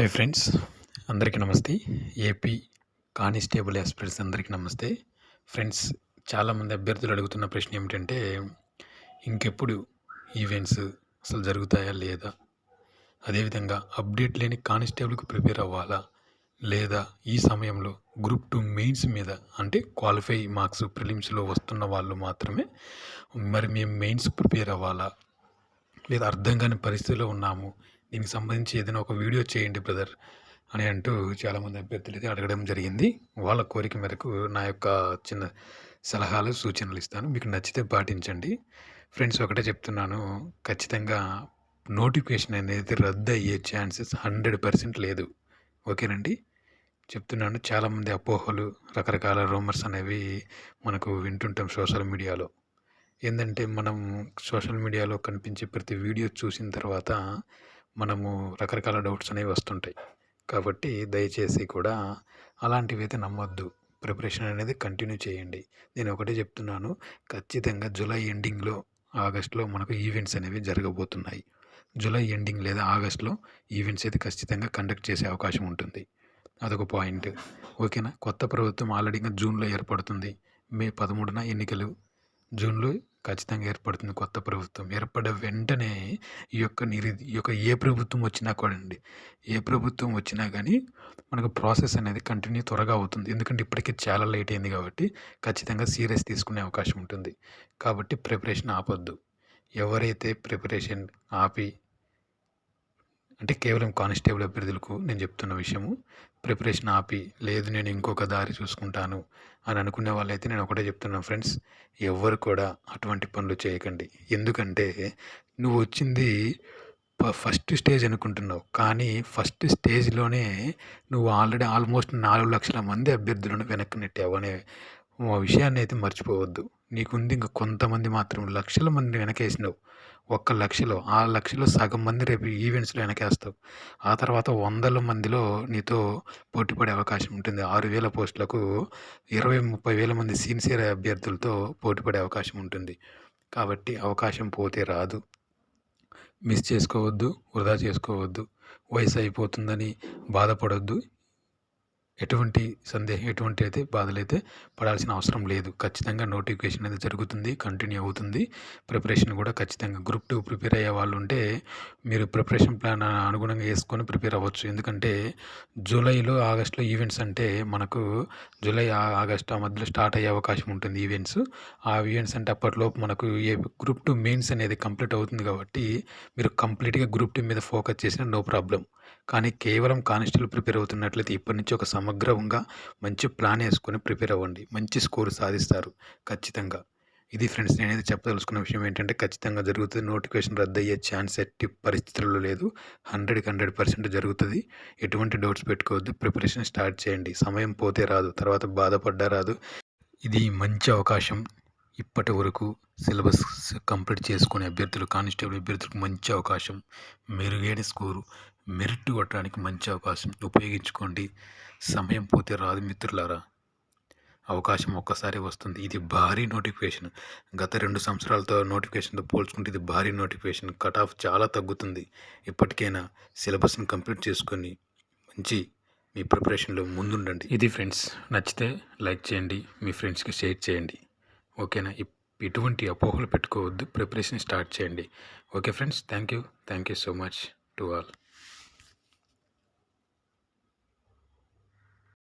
Hi friends అందరికీ నమస్తే. AP constable aspirants అందరికీ నమస్తే. ఫ్రెండ్స్ చాలామంది అభ్యర్థులు అడుగుతున్న ప్రశ్న ఏమిటంటే ఇంకెప్పుడు ఈవెంట్స్ అసలు జరుగుతాయా లేదా? అదేవిధంగా అప్డేట్ లేని కానిస్టేబుల్కి ప్రిపేర్ అవ్వాలా లేదా ఈ సమయంలో గ్రూప్ టూ మెయిన్స్ మీద అంటే క్వాలిఫై మార్క్స్ ప్రిలిమ్స్లో వస్తున్న వాళ్ళు మాత్రమే మరి మేము మెయిన్స్ ప్రిపేర్ అవ్వాలా లేదా అర్థం కాని పరిస్థితిలో ఉన్నాము దీనికి సంబంధించి ఏదైనా ఒక వీడియో చేయండి బ్రదర్ అని అంటూ చాలామంది అభ్యర్థులు అయితే అడగడం జరిగింది. వాళ్ళ కోరిక మేరకు నా యొక్క చిన్న సలహాలు సూచనలు ఇస్తాను. మీకు నచ్చితే పాటించండి. ఫ్రెండ్స్ ఒకటే చెప్తున్నాను. ఖచ్చితంగా నోటిఫికేషన్ అనేది రద్దు అయ్యే ఛాన్సెస్ హండ్రెడ్ పర్సెంట్ లేదు. ఓకేనండి? చెప్తున్నాను. చాలామంది అపోహలు రకరకాల రూమర్స్ అనేవి మనకు వింటుంటాం సోషల్ మీడియాలో. ఏంటంటే మనం సోషల్ మీడియాలో కనిపించే ప్రతి వీడియో చూసిన తర్వాత మనము రకరకాల డౌట్స్ అనేవి వస్తుంటాయి. కాబట్టి దయచేసి కూడా అలాంటివి అయితే నమ్మొద్దు. ప్రిపరేషన్ అనేది కంటిన్యూ చేయండి. నేను ఒకటే చెప్తున్నాను. ఖచ్చితంగా జూలై ఎండింగ్లో ఆగస్ట్లో మనకు ఈవెంట్స్ అనేవి జరగబోతున్నాయి. జూలై ఎండింగ్ లేదా ఆగస్ట్లో ఈవెంట్స్ అయితే ఖచ్చితంగా కండక్ట్ చేసే అవకాశం ఉంటుంది. అదొక పాయింట్. ఓకేనా? కొత్త ప్రభుత్వం ఆల్రెడీగా జూన్లో ఏర్పడుతుంది. మే పదమూడున ఎన్నికలు. జూన్లో ఖచ్చితంగా ఏర్పడుతుంది కొత్త ప్రభుత్వం. ఏర్పడే వెంటనే ఈ యొక్క నిరు ఈ యొక్క ఏ ప్రభుత్వం వచ్చినా కూడా అండి ఏ ప్రభుత్వం వచ్చినా కానీ మనకు ప్రాసెస్ అనేది కంటిన్యూ త్వరగా అవుతుంది. ఎందుకంటే ఇప్పటికే చాలా లేట్ అయింది కాబట్టి ఖచ్చితంగా సీరియస్ తీసుకునే అవకాశం ఉంటుంది. కాబట్టి ప్రిపరేషన్ ఆపొద్దు. ఎవరైతే ప్రిపరేషన్ ఆపి అంటే కేవలం కానిస్టేబుల్ అభ్యర్థులకు నేను చెప్తున్న విషయము. ప్రిపరేషన్ ఆపి లేదు నేను ఇంకొక దారి చూసుకుంటాను అని అనుకునే వాళ్ళైతే నేను ఒకటే చెప్తున్నాను ఫ్రెండ్స్. ఎవ్వరు కూడా అటువంటి పనులు చేయకండి. ఎందుకంటే నువ్వు వచ్చింది ఫస్ట్ స్టేజ్ అనుకుంటున్నావు. కానీ ఫస్ట్ స్టేజ్లోనే నువ్వు ఆల్రెడీ ఆల్మోస్ట్ నాలుగు లక్షల మంది అభ్యర్థులను వెనక్కి నెట్టావు అనే విషయాన్ని అయితే మర్చిపోవద్దు. నీకుంది ఇంకా కొంతమంది మాత్రం లక్షల మంది వెనకేసినావు. ఒక్క లక్షలో ఆ లక్షలో సగం మంది రేపు ఈవెంట్స్లో వెనకేస్తావు. ఆ తర్వాత వందల మందిలో నీతో పోటీ పడే అవకాశం ఉంటుంది. ఆరు వేల పోస్టులకు ఇరవై ముప్పై వేల మంది సీనియర్ అభ్యర్థులతో పోటీ పడే అవకాశం ఉంటుంది. కాబట్టి అవకాశం పోతే రాదు. మిస్ చేసుకోవద్దు వృధా చేసుకోవద్దు. వయసు అయిపోతుందని బాధపడొద్దు. ఎటువంటి సందేహం ఎటువంటి అయితే బాధలైతే పడాల్సిన అవసరం లేదు. ఖచ్చితంగా నోటిఫికేషన్ అనేది జరుగుతుంది కంటిన్యూ అవుతుంది. ప్రిపరేషన్ కూడా ఖచ్చితంగా గ్రూప్ టూ ప్రిపేర్ అయ్యే వాళ్ళు ఉంటే మీరు ప్రిపరేషన్ ప్లాన్ అనుగుణంగా వేసుకొని ప్రిపేర్ అవ్వచ్చు. ఎందుకంటే జూలైలో ఆగస్టులో ఈవెంట్స్ అంటే మనకు జూలై ఆగస్ట్ ఆ మధ్యలో స్టార్ట్ అయ్యే అవకాశం ఉంటుంది ఈవెంట్స్. ఆ ఈవెంట్స్ అంటే అప్పటిలోపు మనకు ఏ గ్రూప్ టూ మెయిన్స్ అనేది కంప్లీట్ అవుతుంది కాబట్టి మీరు కంప్లీట్గా గ్రూప్ టూ మీద ఫోకస్ చేసిన నో ప్రాబ్లం కానీ కేవలం కానిస్టేబుల్ ప్రిపేర్ అవుతున్నట్లయితే ఇప్పటి నుంచి ఒక సమగ్రంగా మంచి ప్లాన్ వేసుకొని ప్రిపేర్ అవ్వండి. మంచి స్కోర్ సాధిస్తారు. ఖచ్చితంగా. ఇది ఫ్రెండ్స్ నేనైతే చెప్పదలుచుకున్న విషయం ఏంటంటే ఖచ్చితంగా జరుగుతుంది. నోటిఫికేషన్ రద్దు అయ్యే ఛాన్స్ ఎట్టి పరిస్థితుల్లో లేదు. హండ్రెడ్కి హండ్రెడ్ పర్సెంట్ జరుగుతుంది. ఎటువంటి డౌట్స్ పెట్టుకోవద్దు. ప్రిపరేషన్ స్టార్ట్ చేయండి. సమయం పోతే రాదు. తర్వాత బాధపడ్డా రాదు. ఇది మంచి అవకాశం. ఇప్పటి వరకు సిలబస్ కంప్లీట్ చేసుకునే అభ్యర్థులు కానిస్టేబుల్ అభ్యర్థులకు మంచి అవకాశం. మెరుగైన స్కోరు. మెరిట్ కొట్టడానికి మంచి అవకాశం ఉపయోగించుకోండి. సమయం పోతే రాదు మిత్రులారా. అవకాశం ఒక్కసారి వస్తుంది. ఇది భారీ నోటిఫికేషన్. గత రెండు సంవత్సరాలతో నోటిఫికేషన్తో పోల్చుకుంటే ఇది భారీ నోటిఫికేషన్. కట్ ఆఫ్ చాలా తగ్గుతుంది. ఇప్పటికైనా సిలబస్ని కంప్లీట్ చేసుకొని మంచి మీ ప్రిపరేషన్లో ముందుండండి. ఇది ఫ్రెండ్స్ నచ్చితే లైక్ చేయండి. మీ ఫ్రెండ్స్కి షేర్ చేయండి. ఓకేనా? ఎటువంటి అపోహలు పెట్టుకోవద్దు. ప్రిపరేషన్ స్టార్ట్ చేయండి. Okay friends thank you. Thank you so much to all.